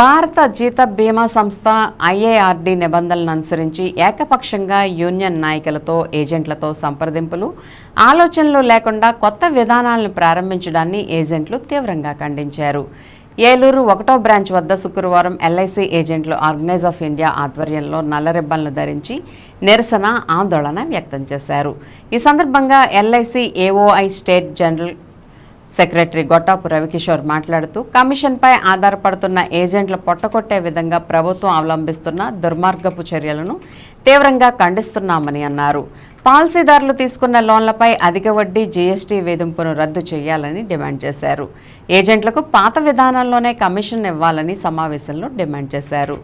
భారత జీత బీమా సంస్థ ఐఏఆర్డి నిబంధనలను అనుసరించి ఏకపక్షంగా యూనియన్ నాయకులతో ఏజెంట్లతో సంప్రదింపులు ఆలోచనలు లేకుండా కొత్త విధానాలను ప్రారంభించడాన్ని ఏజెంట్లు తీవ్రంగా ఖండించారు. ఏలూరు ఒకటో బ్రాంచ్ వద్ద శుక్రవారం ఎల్ఐసి ఏజెంట్లు ఆర్గనైజ్ ఆఫ్ ఇండియా ఆధ్వర్యంలో నల్ల రిబ్బన్లు ధరించి నిరసన ఆందోళన వ్యక్తం చేశారు. ఈ సందర్భంగా LIC AOI state general secretary Gottapu Ravikishore మాట్లాడుతూ కమిషన్పై ఆధారపడుతున్న ఏజెంట్ల పొట్టకొట్టే విధంగా ప్రభుత్వం అవలంబిస్తున్న దుర్మార్గపు చర్యలను తీవ్రంగా ఖండిస్తున్నామని అన్నారు. పాలసీదారులు తీసుకున్న లోన్లపై అధిక వడ్డీ జీఎస్టీ వేధింపును రద్దు చేయాలని డిమాండ్ చేశారు. ఏజెంట్లకు పాత విధానంలోనే కమిషన్ ఇవ్వాలని సమావేశంలో డిమాండ్ చేశారు.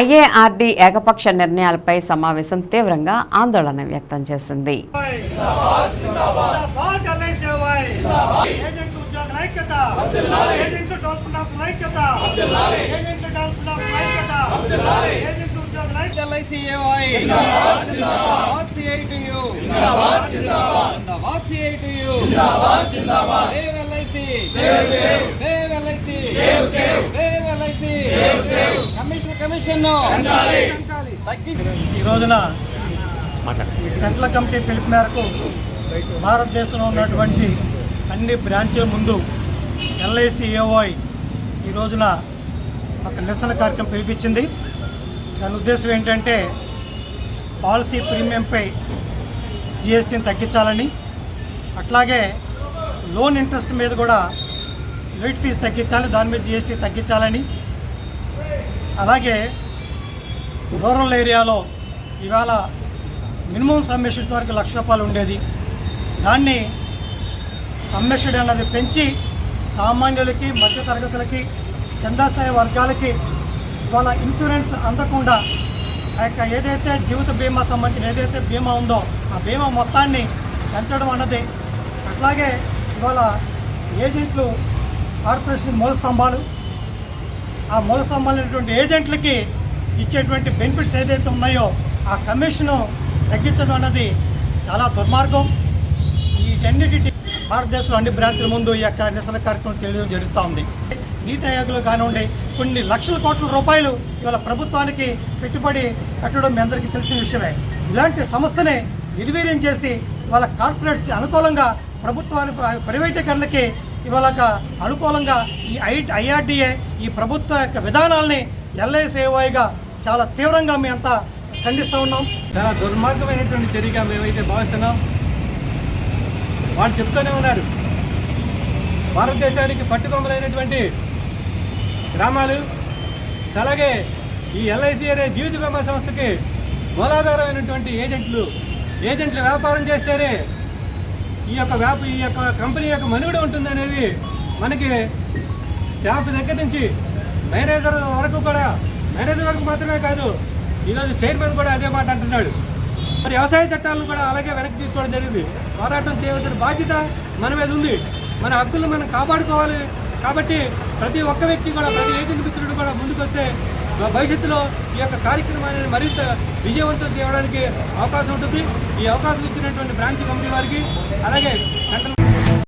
ఐఏఆర్డీ ఏకపక్ష నిర్ణయాలపై సమావేశం తీవ్రంగా ఆందోళన వ్యక్తం చేసింది జిందాబాద్ ఎల్ఐసివై ఏజెంట్ ఉద్యోగుల ఐక్యత ఏజెంట్ డెవలప్మెంట్ ఆఫ్ ఐక్యత ఏజెంట్ డెవలప్మెంట్ ఆఫ్ ఐక్యత ఏజెంట్ ఉద్యోగుల ఐక్యత LICAY. What CI to you? What CI to you? Save LIC. Save LIC. Save LIC. Commission, commission. తగ్గి ఈ రోజున సెంట్రల్ కమిటీ పిలుపు మేరకు భారతదేశంలో ఉన్నటువంటి అన్ని బ్రాంచ్ల ముందు ఎల్ఐసి ఏఓఐ ఈ రోజున ఒక నిరసన కార్యక్రమం పిలిపించింది. దాని ఉద్దేశం ఏంటంటే పాలసీ ప్రీమియంపై జిఎస్టీని తగ్గించాలని అట్లాగే లోన్ ఇంట్రెస్ట్ మీద కూడా లేట్ ఫీజు తగ్గించాలి దాని మీద జిఎస్టీ తగ్గించాలని అలాగే రూరల్ ఏరియాలో ఇవాళ మినిమం సమ్మెషన్ వరకు లక్ష రూపాయలు ఉండేది. దాన్ని సమ్మెషన్ అన్నది పెంచి సామాన్యులకి మధ్య తరగతులకి కింద స్థాయి వర్గాలకి ఇవాళ ఇన్సూరెన్స్ అందకుండా ఆ యొక్క ఏదైతే జీవిత బీమా సంబంధించిన ఏదైతే బీమా ఉందో ఆ బీమా మొత్తాన్ని పెంచడం అన్నది అట్లాగే ఇవాళ ఏజెంట్లు కార్పొరేషన్ మూల స్తంభాలు ఆ మూల స్తంభాలైనటువంటి ఏజెంట్లకి ఇచ్చేటువంటి బెనిఫిట్స్ ఏదైతే ఉన్నాయో ఆ కమిషను తగ్గించడం అన్నది చాలా దుర్మార్గం. వీటన్నిటి భారతదేశంలో అన్ని బ్రాంచ్ల ముందు ఈ యొక్క నిరసన కార్యక్రమం తెలియడం జరుగుతూ ఉంది నీతి ఆయోగ్లో కానివ్వండి కొన్ని లక్షల కోట్ల రూపాయలు ఇవాళ ప్రభుత్వానికి పెట్టుబడి పెట్టడం మీ అందరికీ తెలిసిన విషయమే. ఇలాంటి సంస్థని నిర్వీర్యం చేసి ఇవాళ కార్పొరేట్స్కి అనుకూలంగా ప్రభుత్వానికి ప్రైవేటీకరణకి ఇవాళ అనుకూలంగా ఈ ఐ ఐఆర్డిఏ ఈ ప్రభుత్వ యొక్క విధానాల్ని ఎల్ఐసిఐగా చాలా తీవ్రంగా మేమంతా ఖండిస్తూ ఉన్నాం. చాలా దుర్మార్గమైనటువంటి చర్యగా మేమైతే భావిస్తున్నాం. వాళ్ళు చెప్తూనే ఉన్నారు. భారతదేశానికి పట్టుకొమ్మలైనటువంటి గ్రామాలు అలాగే ఈ ఎల్ఐసి అనే జీవిత బీమా సంస్థకి మూలాధారమైనటువంటి ఏజెంట్లు ఏజెంట్లు వ్యాపారం చేస్తేనే ఈ యొక్క వ్యాప ఈ యొక్క కంపెనీ యొక్క మనుగడ ఉంటుంది అనేది మనకి స్టాఫ్ దగ్గర నుంచి మేనేజర్ వరకు కూడా మేనేజర్ వరకు మాత్రమే కాదు ఈరోజు చైర్మన్ కూడా అదే మాట అంటున్నాడు. మరి వ్యవసాయ చట్టాలను కూడా అలాగే వెనక్కి తీసుకోవడం జరిగింది. పోరాటం చేయవలసిన బాధ్యత మన మీద ఉంది. మన హక్కులను మనం కాపాడుకోవాలి. కాబట్టి ప్రతి ఒక్క వ్యక్తి కూడా ప్రతి ఏజెంట్ మిత్రుడు కూడా ముందుకొస్తే భవిష్యత్తులో ఈ యొక్క కార్యక్రమాన్ని మరింత విజయవంతం చేయడానికి అవకాశం ఉంటుంది. ఈ అవకాశం ఇచ్చినటువంటి బ్రాంచ్ కమిటీ వారికి అలాగే సెంట్రల్